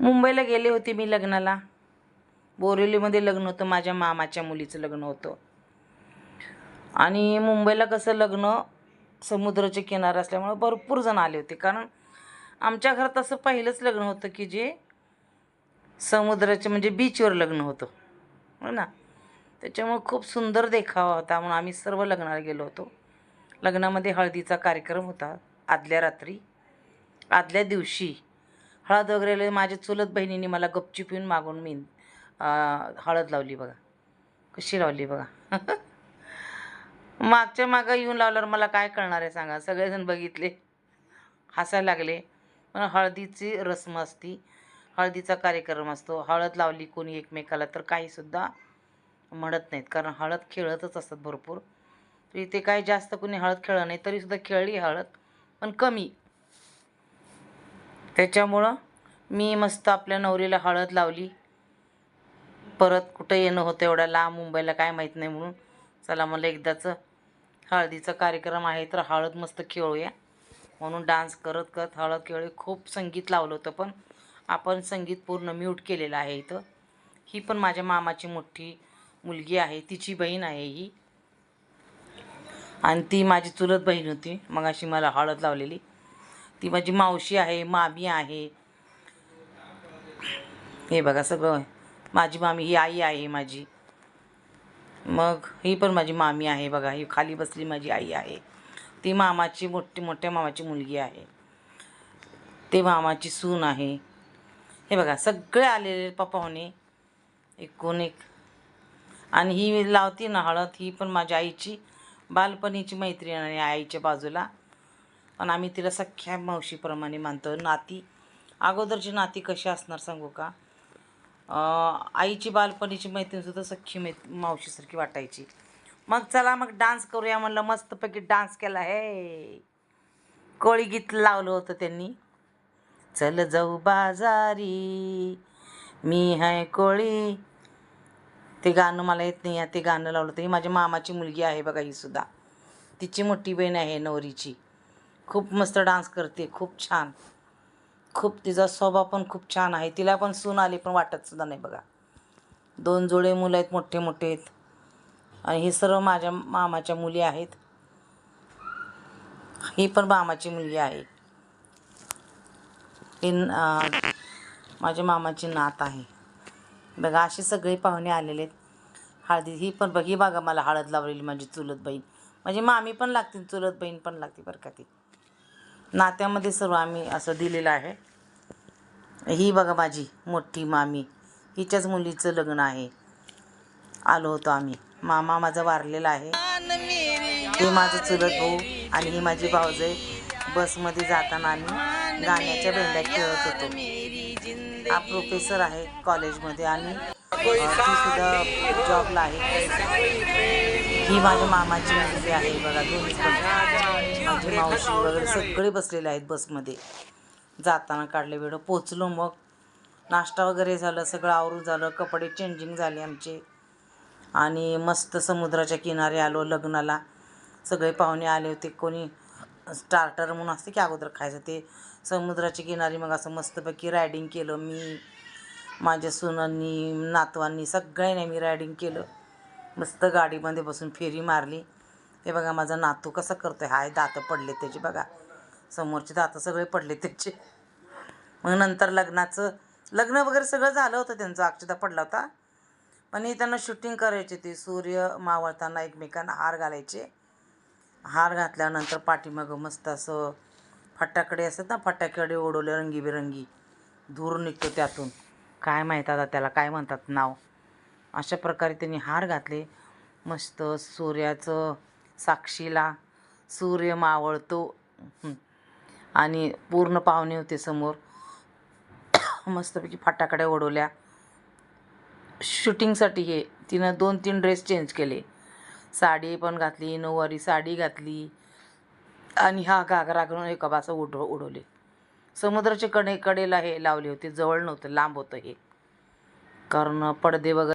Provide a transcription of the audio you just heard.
मुंबईला गेले होते मी लग्नाला. बोरिवलीमध्ये लग्न होतं माझ्या मामाच्या मुलीचं लग्न होतं. आणि मुंबईला कसं लग्न समुद्राच्या किनार असल्यामुळं भरपूर जण आले होते. कारण आमच्या घरात असं पहिलंच लग्न होतं की जे समुद्राचे म्हणजे बीचवर लग्न होतं. हो ना? त्याच्यामुळं खूप सुंदर देखावा होता म्हणून आम्ही सर्व लग्नाला गेलो होतो. लग्नामध्ये हळदीचा कार्यक्रम होता आदल्या रात्री. आदल्या दिवशी हळद वगैरे लावली. माझ्या चुलत बहिणीने मला गपचूप येऊन मागून मी हळद लावली बघा. कशी लावली बघा. मागच्या मागं येऊन लावल्यावर मला काय कळणार आहे सांगा. सगळेजण बघितले. हसायला लागले. पण हळदीची रस्म असती. हळदीचा कार्यक्रम असतो. हळद लावली कोणी एकमेकाला तर काहीसुद्धा म्हणत नाहीत. कारण हळद खेळतच असतात भरपूर. इथे काही जास्त कोणी हळद खेळलं नाही. तरीसुद्धा खेळली हळद पण कमी. त्याच्यामुळं मी मस्त आपल्या नवरीला हळद लावली. परत कुठं येणं होतं एवढ्या लांब मुंबईला काय माहीत नाही म्हणून. चला मला एकदाचं हळदीचा कार्यक्रम आहे तर हळद मस्त खेळूया. म्हणून डान्स करत करत हळद खेळू खूप संगीत लावलं होतं पण आपण संगीत पूर्ण म्यूट केलेलं आहे इथं. ही पण माझ्या मामाची मोठी मुलगी आहे तिची बहीण आहे ही. आणि ती माझी चुलत बहीण होती मग अशी मला हळद लावलेली. ती माझी मावशी आहे मामी आहे. हे बघा सगळं. माझी मामी ही आई आहे माझी. मग ही पण माझी मामी आहे बघा. ही खाली बसली माझी आई आहे. ती मामाची मोठी मोठ्या मामाची मुलगी आहे. ते मामाची सून आहे. हे बघा सगळे आलेले पाहुणे एकूण एक. आणि ही लावती ना हळद ही पण माझ्या आईची. बालपणीची मैत्रीण आहे आईच्या बाजूला. पण आम्ही तिला सख्या मावशीप्रमाणे मानतो. नाती अगोदरची नाती कशी असणार सांगू का? आईची बालपणीची मैत्रीणसुद्धा सख्खी मै मावशीसारखी वाटायची. मग चला मग डान्स करूया म्हणलं मस्तपैकी डान्स केला. हे! कोळी गीत लावलं होतं त्यांनी. चल जाऊ बाजारी मी हाय कोळी. ते गाणं मला येत नाही आहे ते गाणं लावलं होतं ही माझ्या मामाची मुलगी आहे बघा ही सुद्धा. तिची मोठी बहीण आहे नवरीची. खूप मस्त डान्स करते खूप छान. खूप तिचा स्वभाव पण खूप छान आहे. तिला पण सून आली पण वाटत सुद्धा नाही बघा. दोन जोडे मुलं आहेत मोठे मोठे आहेत. आणि हे सर्व माझ्या मामाच्या मुली आहेत. ही पण मामाची मुलगी आहे. ही माझ्या मामाची नात आहे. बघा असे सगळे पाहुणे आलेले आहेत. हळदी ही पण बघ ही बघा मला हळद लावलेली माझी चुलत बहीण. माझी मामी पण लागते चुलत बहीण पण लागते बरं का ती. नात्यामध्ये सर्व आम्ही असं दिलेलं आहे. ही बघा माझी मोठी मामी. हिच्याच मुलीचं लग्न आहे. आलो होतो आम्ही. मामा माझा वारलेला आहे. हे माझं चुलत भाऊ आणि ही माझी भाऊजाई बसमध्ये जाताना आम्ही गाण्याच्या भेंड्या खेळत होतो. हा प्रोफेसर आहे कॉलेजमध्ये आणि ती सुद्धा जॉबला आहे ही माझ्या मामाची मुलगी आहे. बघा दोन्ही पण. माझी मावशी वगैरे सगळे बसलेले आहेत बसमध्ये. जाताना काढले वेळ. पोचलो मग. नाश्ता वगैरे झालं सगळं आवरून झालं. कपडे चेंजिंग झाले आमचे. आणि मस्त समुद्राच्या किनारी आलो लग्नाला. सगळे पाहुणे आले होते. कोणी स्टार्टर म्हणून असते की अगोदर खायचं ते. समुद्राच्या किनारी मग असं मस्तपैकी रायडिंग केलं मी. माझ्या सुनांनी नातवांनी सगळ्यांनी मी रायडिंग केलं. मस्त गाडीमध्ये बसून फेरी मारली. हे बघा माझा नातू कसा करतोय. हाय दातं पडले त्याचे बघा. समोरचे दातं सगळे पडले त्याचे. मग नंतर लग्नाचं लग्न वगैरे सगळं झालं होतं त्यांचं. अक्षता पडला होता. पण हे त्यांना शूटिंग करायचे ते. सूर्य मावळताना एकमेकांना हार घालायचे. हार घातल्यानंतर पाठीमागं मस्त असं फटाकडे असतात ना फटाकडे ओढवले रंगीबेरंगी. धूर निघतो त्यातून. काय माहीत आता त्याला काय म्हणतात नाव. अशा प्रकारे त्यांनी हार घातले. मस्त सूर्याचं साक्षीला सूर्य मावळतो. आणि पूर्ण पाहुणे होते समोर. मस्तपैकी फाटाकड्या उडवल्या. शूटिंगसाठी हे तिनं दोन तीन ड्रेस चेंज केले. साडी पण घातली नऊवारी साडी घातली. आणि हा घागरा घालून एका बासा उडव उडवले. समुद्राच्या कडे कडेला हे लावले होते. जवळ नव्हतं लांब होतं हे. कारण पडदे वगैरे